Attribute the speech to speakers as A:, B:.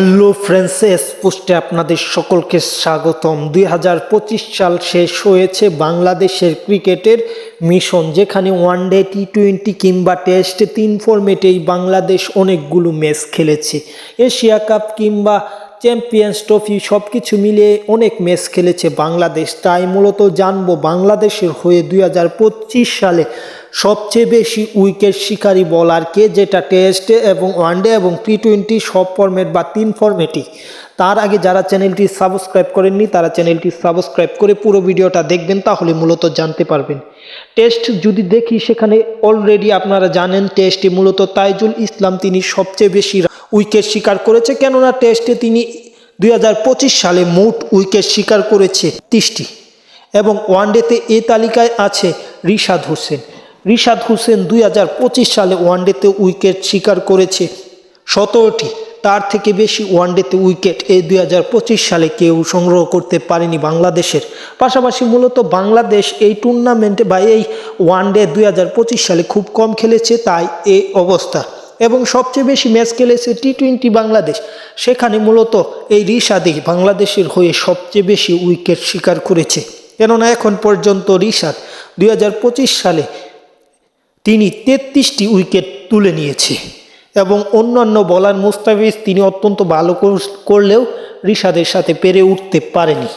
A: Hello ফ্রেন্সেস পোস্টে আপনাদের সকলকে স্বাগতম। দুই হাজার পঁচিশ সাল শেষ হয়েছে বাংলাদেশের ক্রিকেটের মিশন, যেখানে ওয়ান ডে টি টোয়েন্টি কিংবা টেস্টে তিন ফর্মেটেই বাংলাদেশ অনেকগুলো ম্যাচ খেলেছে। এশিয়া কাপ কিংবা চ্যাম্পিয়ন্স ট্রফি সব কিছু মিলিয়ে অনেক ম্যাচ খেলেছে বাংলাদেশ। তাই মূলত জানব বাংলাদেশের হয়ে দুই হাজার পঁচিশ সালে সবচেয়ে বেশি উইকেট শিকারী বলার কে যেটা টেস্টে এবং ওয়ানডে এবং টি টোয়েন্টি সব ফর্মেট বা তিন ফর্মেটই তার আগে যারা চ্যানেলটি সাবস্ক্রাইব করেননি, তারা চ্যানেলটি সাবস্ক্রাইব করে পুরো ভিডিওটা দেখবেন, তাহলে মূলত জানতে পারবেন। টেস্ট যদি দেখি, সেখানে অলরেডি আপনারা জানেন টেস্টে মূলত তাইজুল ইসলাম, তিনি সবচেয়ে বেশি উইকেট শিকার করেছে, কেননা টেস্টে তিনি দুই হাজার পঁচিশ সালে মোট উইকেট শিকার করেছে তিরিশটি। এবং ওয়ানডেতে এ তালিকায় আছে রিশাদ হোসেন। রিশাদ হোসেন দুই হাজার পঁচিশ সালে ওয়ানডেতে উইকেট শিকার করেছে সতেরোটি। তার থেকে বেশি ওয়ানডেতে উইকেট এই দুই হাজার পঁচিশ সালে কেউ সংগ্রহ করতে পারেনি বাংলাদেশের। পাশাপাশি মূলত বাংলাদেশ এই টুর্নামেন্টে বা এই ওয়ানডে দুই হাজার পঁচিশ সালে খুব কম খেলেছে, তাই এই অবস্থা। এবং সবচেয়ে বেশি ম্যাচ খেলেছে টি টোয়েন্টি বাংলাদেশ। সেখানে মূলত এই রিশাদই বাংলাদেশের হয়ে সবচেয়ে বেশি উইকেট শিকার করেছে। কেননা এখন পর্যন্ত রিশাদ দুই সালে তিনি তেত্রিশটি উইকেট তুলে নিয়েছে এবং অন্যান্য বলার মুস্তাফিজ তিনি অত্যন্ত ভালো করলেও রিশাদের সাথে পেরে উঠতে পারেনি।